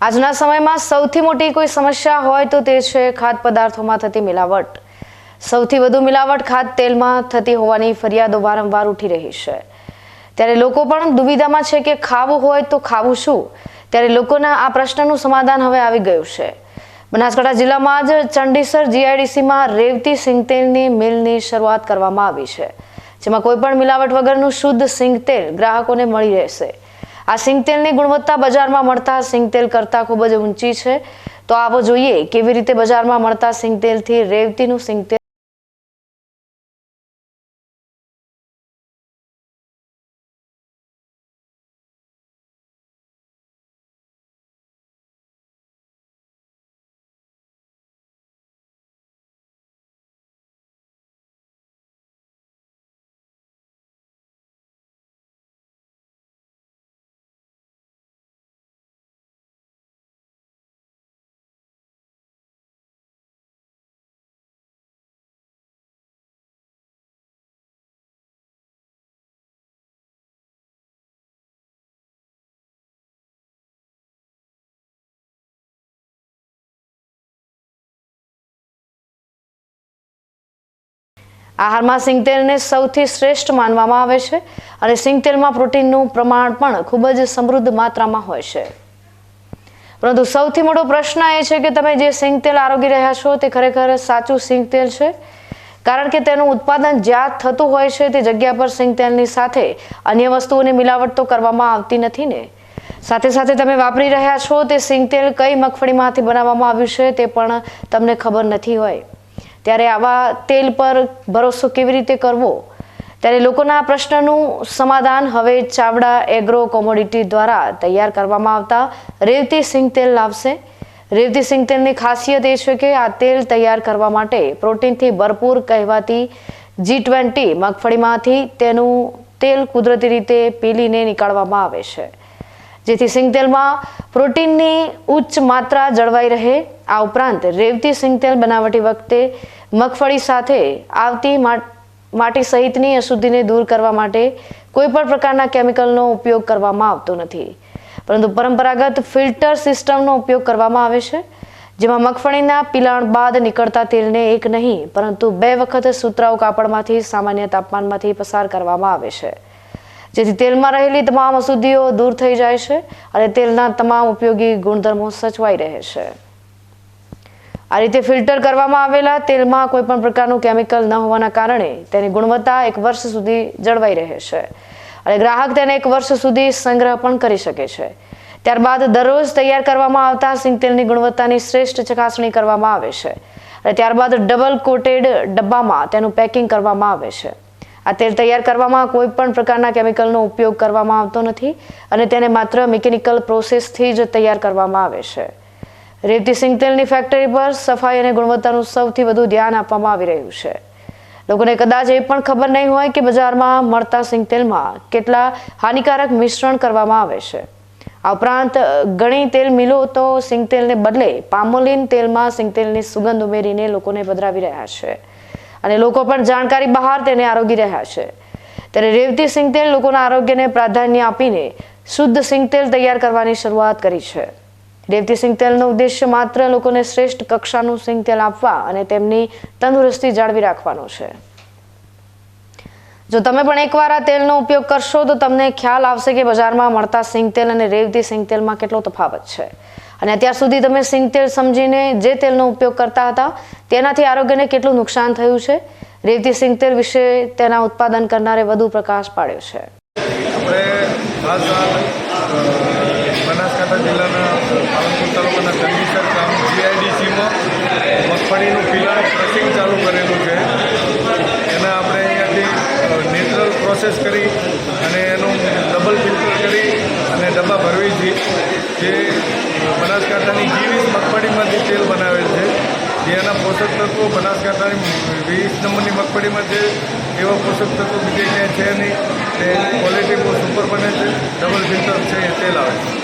આજના સમયમાં સૌથી મોટી કોઈ સમસ્યા હોય તો તે છે ખાદ્ય પદાર્થોમાં થતી મિલાવટ. સૌથી વધુ મિલાવટ ખાદ્ય તેલમાં થતી હોવાની ફરિયાદો વારંવાર ઉઠી રહી છે. ત્યારે લોકો પણ દુવિધામાં છે કે ખાવું હોય તો ખાવું શું? ત્યારે લોકોના આ પ્રશ્નનું સમાધાન હવે આવી ગયું છે. બનાસકાંઠા જિલ્લામાં જ ચંડીસર જીઆઈડીસીમાં રેવતી સિંગતેલની મિલની શરૂઆત કરવામાં આવી છે, જેમાં કોઈ પણ મિલાવટ વગરનું શુદ્ધ સિંગતેલ ગ્રાહકોને મળી રહેશે. આ સિંગતેલની ગુણવત્તા બજારમાં મળતા સિંગતેલ કરતાં ખૂબ જ ઊંચી છે. તો આવો જોઈએ કેવી રીતે બજારમાં મળતા સિંગતેલથી રેવતીનું સિંગતેલ આહારમાં સિંગતેલને સૌથી શ્રેષ્ઠ માનવામાં આવે છે અને સિંગતેલમાં પ્રોટીનનું પ્રમાણ પણ ખૂબ જ સમૃદ્ધ માત્રામાં હોય છે. પરંતુ સૌથી મોટો પ્રશ્ન એ છે કે તમે જે સિંગતેલ આરોગી રહ્યા છો તે ખરેખર સાચું સિંગતેલ છે? કારણ કે તેનું ઉત્પાદન જ્યાં થતું હોય છે તે જગ્યા પર સિંગતેલની સાથે અન્ય વસ્તુઓની મિલાવટ તો કરવામાં આવતી નથી ને. સાથે સાથે તમે વાપરી રહ્યા છો તે સિંગતેલ કઈ મગફળીમાંથી બનાવવામાં આવ્યું છે તે પણ તમને ખબર નથી હોય. ત્યારે આવા તેલ પર ભરોસો કેવી રીતે કરવો? ત્યારે લોકોના પ્રશ્નનું સમાધાન હવે ચાવડા એગ્રો કોમોડિટી દ્વારા તૈયાર કરવામાં આવતા. રેવતી સિંગ તેલ લાવશે. રેવતી સિંગ તેલની ખાસિયત એ છે કે આ તેલ તૈયાર કરવા માટે પ્રોટીનથી ભરપૂર કહેવાતી જી ટ્વેન્ટી મગફળીમાંથી તેનું તેલ કુદરતી રીતે પીલીને નીકાળવામાં આવે છે. જેથી સિંગતેલમાં પ્રોટીનની ઉચ્ચ માત્રા જળવાઈ રહે. આ ઉપરાંત રેવતી સિંગતેલ બનાવટી વખતે મગફળી સાથે આવતી માટી સહિતની અશુદ્ધિને દૂર કરવા માટે કોઈ પણ પ્રકારના કેમિકલનો ઉપયોગ કરવામાં આવતો નથી. પરંતુ પરંપરાગત ફિલ્ટર સિસ્ટમનો ઉપયોગ કરવામાં આવે છે, જેમાં મગફળીના પિલાણ બાદ નીકળતા તેલને એક નહીં, પરંતુ બે વખત સુતરાઉ કાપડમાંથી સામાન્ય તાપમાનમાંથી પસાર કરવામાં આવે છે. જેથી તેલમાં રહેલી તમામ અશુદ્ધિઓ દૂર થઈ જાય છે અને તેલના તમામ ઉપયોગી ગુણધર્મો સચવાઈ રહે છે. આ રીતે ફિલ્ટર કરવામાં આવેલા તેલમાં કોઈ પણ પ્રકારનું કેમિકલ ન હોવાના કારણે તેની ગુણવત્તા એક વર્ષ સુધી જળવાઈ રહે છે. અને ગ્રાહક તેને એક વર્ષ સુધી સંગ્રહ પણ કરી શકે છે. ત્યારબાદ દરરોજ તૈયાર કરવામાં આવતા સિંગતેલની ગુણવત્તાની શ્રેષ્ઠ ચકાસણી કરવામાં આવે છે. અને ત્યારબાદ ડબલ કોટેડ ડબ્બામાં તેનું પેકિંગ કરવામાં આવે છે. આ તેલ તૈયાર કરવામાં કોઈ પણ પ્રકારના કેમિકલનો ઉપયોગ કરવામાં આવતો નથી અને તેને માત્ર મિકેનિકલ પ્રોસેસથી જ તૈયાર કરવામાં આવે છે. રેવતી સિંગતેલની ફેક્ટરી પર સફાઈ અને ગુણવત્તાનું સૌથી વધુ ધ્યાન આપવામાં આવી રહ્યું છે. લોકોને કદાચ એ પણ ખબર નહીં હોય કે બજારમાં મળતા સિંગતેલમાં કેટલા હાનિકારક મિશ્રણ કરવામાં આવે છે. આ ઉપરાંત ઘણી તેલ મિલો તો સિંગતેલને બદલે પામોલિન તેલમાં સિંગતેલની સુગંધ ઉમેરીને લોકોને પધરાવી રહ્યા છે. અને લોકો પણ જાણકારી બહાર તેને આરોગી રહ્યા છે. ત્યારે રેવતી સિંગતેલ લોકોના આરોગ્યને પ્રાધાન્ય આપીને શુદ્ધ સિંગતેલ તૈયાર કરવાની શરૂઆત કરી છે. રેવતી સિંગતેલનો ઉદ્દેશ્ય માત્ર લોકોને શ્રેષ્ઠ કક્ષાનું સિંગતેલ આપવા અને તેમની તંદુરસ્તી જાળવી રાખવાનો છે. જો તમે પણ એકવાર આ તેલનો ઉપયોગ કરશો, તો તમને ખ્યાલ આવશે કે બજારમાં મળતા સિંગતેલ અને રેવતી સિંગતેલમાં કેટલો તફાવત છે. અને અત્યાર સુધી તમે સિંગતેલ સમજીને જે તેલનો ઉપયોગ કરતા હતા, તેનાથી આરોગ્યને કેટલું નુકસાન થયું છે? રેવતી સિંગતેલ વિશે તેના ઉત્પાદન કરનારે વધુ પ્રકાશ પાડ્યો છે. આપણે બનાસકાંઠા જિલ્લાના પાલનપુર તાલુકાના ચંદીસર ગામ જીઆઈડીસીમાં મગફળીનું પિલાણ ક્રશિંગ ચાલુ કરેલું છે. એના આપણે અહીંયાથી નેચરલ પ્રોસેસ કરી અને એનું ડબલ ફિલ્ટર કરી અને ડબ્બા ભરવી છે. જે બનાસકાંઠાની જીવીસ મગફળીમાંથી તેલ બનાવે છે. જેના પોષક તત્વો બનાસકાંઠાની વીસ નંબરની મગફળીમાં છે એવા પોષક તત્વો બીજે ક્યાંય છે નહીં. તે ક્વોલિટી બહુ સુપર બને છે. ડબલ ફિલ્ટર છે, એ તેલ આવે છે.